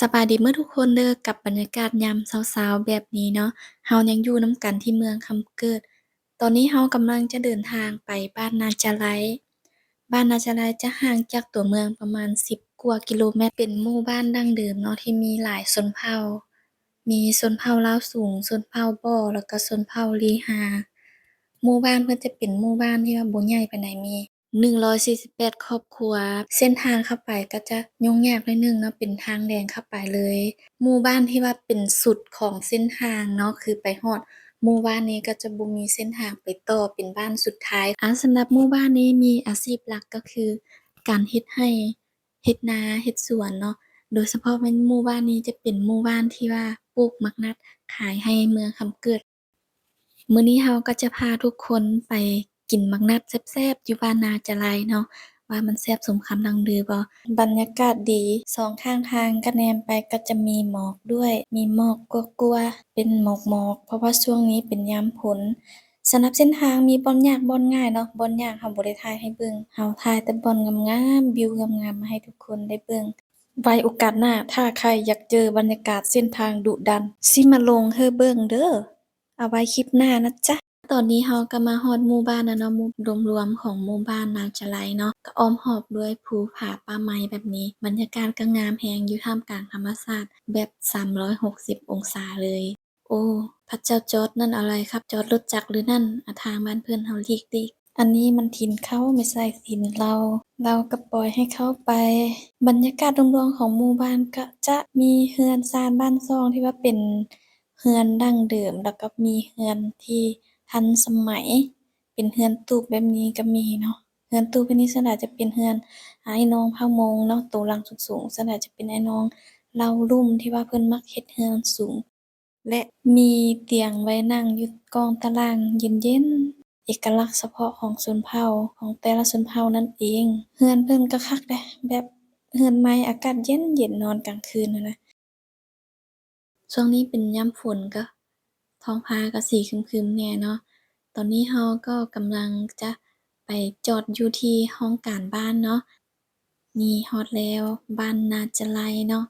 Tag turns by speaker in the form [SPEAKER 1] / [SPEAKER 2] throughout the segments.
[SPEAKER 1] สบายดีเบิดทุกคนเด้อกับบรรยากาศยามเช้าๆแบบนี้เนาะเรายังอยู่นำกันที่เมืองคำเกิด ตอนนี้เรากำลังจะเดินทางไปบ้านนาจาไลบ้านนาจาไลจะห่างจากตัวเมืองประมาณ 10 กว่ากิโลเมตร เป็นหมู่บ้านดั้งเดิมเนาะที่มีหลายชนเผ่า มีชนเผ่าลาวสูงชนเผ่าบ๊อแล้วก็ชนเผ่าลีฮา หมู่บ้านเพิ่นจะเป็นหมู่บ้านที่ว่าบ่ใหญ่ปานใดมี 148 ครอบครัว เส้นทางเข้าไปก็จะยุ่งยากน่อยหนึ่งเนาะเป็นทางแดงเข้าไปเลย หมู่บ้านที่ว่าเป็นสุดของเส้นทางเนาะคือไปฮอดหมู่บ้านนี้ก็จะบ่มีเส้นทางไปต่อเป็นบ้านสุดท้ายอ่าสำหรับหมู่บ้านนี้มีอาชีพหลักก็คือ การเฮ็ดไร่เฮ็ดนาเฮ็ดสวนเนาะโดยเฉพาะในหมู่บ้านนี้จะเป็นหมู่บ้านที่ว่าปลูกมักนัดขายให้เมืองคำเกิดมื้อนี้เราก็จะพาทุกคนไป กินมักนัดแซ่บๆอยู่บ้านนาจาไลเนาะว่ามันแซ่บสมคำล่ำลือบ่บรรยากาศดี สองข้างทางก็แนมไปก็จะมีหมอกด้วย มีหมอกกลัวๆเป็นหมอกๆเพราะว่าช่วงนี้เป็นยามฝนสำหรับเส้นทางมีบอนยากบอนง่ายเนาะบอนยากเราบ่ได้ถ่ายให้เบิ่งเราถ่ายแต่บอนงามๆวิวงามๆมาให้ทุกคนได้เบิ่งไว้โอกาสหน้า ถ้าใครอยากเจอบรรยากาศเส้นทางดุดัน สิมาลงให้เบิ่งเด้อเอาไว้คลิปหน้านะจ๊ะ ตอนนี้เราก็มาฮอดหมู่บ้านแล้วเนาะ หมู่รวมๆของหมู่บ้านนาจาไลเนาะ ก็อ้อมรอบด้วยภูผาป่าไม้แบบนี้ บรรยากาศก็งามแรงอยู่ท่ามกลางธรรมชาติแบบ 360 องศาเลยโอ้พระเจ้าจอร์จนั่นอะไรครับ จอร์จรถจักรหรือนั่นอาทางบ้านเพิ่อนเราลีกๆอันนี้มันถิ่นเขาไม่ใช่ถิ่นเรา เราก็ปล่อยให้เขาไป บรรยากาศรวมๆของหมู่บ้านก็จะมีเรือนชานบ้านช่องที่ว่าเป็นเรือนดั้งเดิมแล้วก็มีเรือนที่ ทันสมัย เป็นเรือนตูบแบบนี้ก็มีเนาะเรือนตูบแบบนี้ส่นใหญ่จะเป็นเรือนไอ้น้องผ่ามงเนาะโตหลังสูงๆส่วนใหญ่จะเป็นไอ้น้องเลาลุ่มที่ว่าเพิ่นมักเฮ็ดเรือนสูง และมีเตียงไว้นั่งอยู่กองตารางเย็นๆเอกลักษณ์เฉพาะของชนเผ่าของแต่ละชนเผ่านั่นเองเรือนเพิ่นก็คักเดะแบบเรือนไม้อากาศเย็นๆนอนกลางคืนหั้นะช่วงนี้เป็นยามฝนก็ ท้องฟ้าก็สีคึมๆแหน่เนาะ ตอนนี้เราก็กำลังจะไปจอดอยู่ที่ห้องการบ้านเนาะ นี่ฮอดแล้วบ้านนาจาไลเนาะ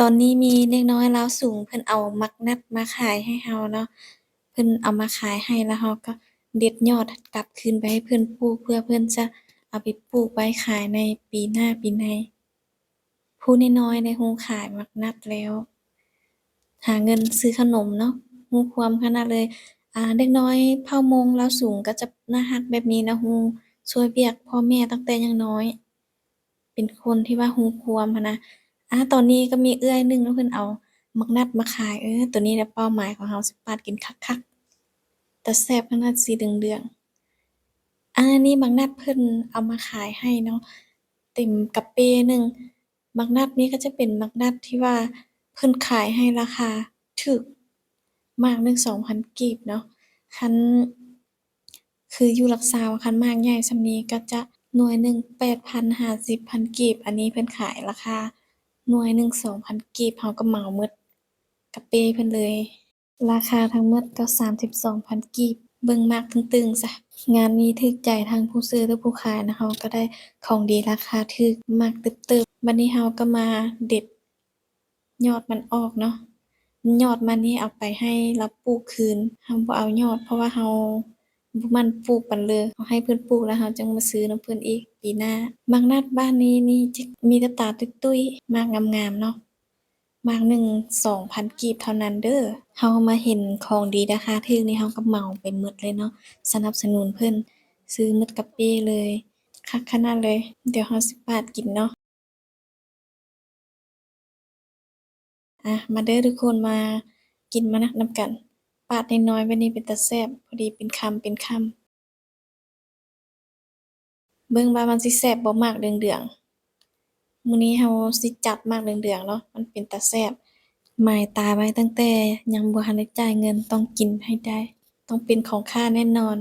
[SPEAKER 1] ตอนนี้มีเด็กน้อยแลาวสูงเพิ่นเอามักนัดมาขายให้เราเนาะ เพิ่นเอามาขายให้แล้วเราก็เด็ดยอดกลับคืนไปให้เพิ่นปลูกเพื่อเพิ่นจะเอาไปปลูกไว้ขายในปีหน้าปีใน ผู้น้อยๆได้รู้ขายมักนัดแล้ว หาเงินซื้อขนมเนาะรู้ความขนาดเลย อ่าเด็กน้อยเผ่ามงลาวสูงก็จะน่ารักแบบนี้นะรู้ช่วยเวียกพ่อแม่ตั้งแต่ยังน้อย เป็นคนที่ว่ารู้ความนะอ่าตอนนี้ก็มีเอื้อยหนึ่งเนาะเพิ่นเอามักนัดมาขายเออตัวนี้แหละเป้าหมายของเราสิปาดกินคักๆแต่แซ่บขนาดสีเหลืองๆอ่านี่มักนัดเพิ่นเอามาขายให้เนาะเต็มกระเป้หนึ่ง มักนัดนี้ก็จะเป็นมักนัดที่ว่าเพิ่นขายให้ราคาถูกมากหนึ่ง2,000กีบเนาะ คันคืออยู่หลักสาวคันมากใหญ่ส่ำนี้ก็จะหน่วยหนึ่ง8,000 50,000กีบ อันนี้เพิ่นขายราคาหน่วยหนึ่ง2,000กีบเราก็เหมาหมดกระเป้เพิ่นเลย ราคาทั้งหมดก็32,000กีบ เบิ่งมักตึงๆซะงานนี้ถูกใจทั้งผู้ซื้อและผู้ขายนะเราก็ได้ของดีราคาถูกมักตึบๆบัดนี้เราก็มาเด็ด ยอดมันออกเนาะยอดมันนี่เอาไปให้เลาปลูกคืนเราบ่เอายอด เพราะว่าเราบ่มันปลูกปานเลยเราให้เพิ่นปลูกแล้วเราจังมาซื้อนำเพิ่นอีกปีหน้ามักนัดบ้านนี้นี่มีแต่ตาตุ้ยๆมากงามๆเนาะ มากหนึ่ง2,000กีบเท่านั้นเด้อเรามาเห็นของดีราคาถูกนี่เราก็เหมาไปหมดเลยเนาะ สนับสนุนเพิ่นซื้อหมดกระเป้เลยคักขนาดเลย เดี๋ยวเราสิปาดกินเนาะอ่ามาเด้อทุกคนมากินมักนัดนำกัน ปาดน้อยๆแบบนี้เป็นตาแซ่บพอดีเป็นคำเป็นคำเบิ่งว่ามันสิแซ่บบ่มากเหลืองๆ มื้อนี้เราสิจัดมากเหลืองๆเนาะ มันเป็นตาแซ่บหมายตาไว้ตั้งแต่ยังบ่ทันได้จ่ายเงิน ต้องกินให้ได้ ต้องเป็นของข้าแน่นอน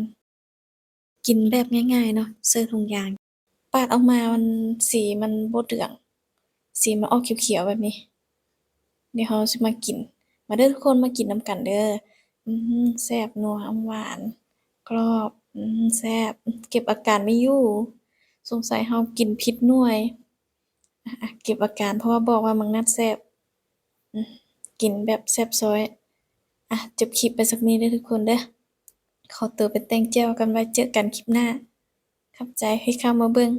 [SPEAKER 1] กินแบบง่ายๆเนาะใส่ถุงยาง ปาดออกมามันสีมันบ่เหลือง สีมันออกเขียวๆแบบนี้ เดี๋ยวเราสิมากิน มาเด้อทุกคนมากินนำกันเด้อ อือแซ่บนัวอำหวาน กรอบอือแซ่บเก็บอาการไม่อยู่ สงสัยเรากินผิดหน่วย เก็บอาการเพราะว่าบอกว่ามังนัดแซ่บกินแบบแซ่บซอยอะจบคลิปไปสักนี้ได้ทุกคนเด้อขอตัวไปแต่งเจ้ากันไว้เจอกันคลิปหน้าขอบใจให้เข้ามาเบิ้ง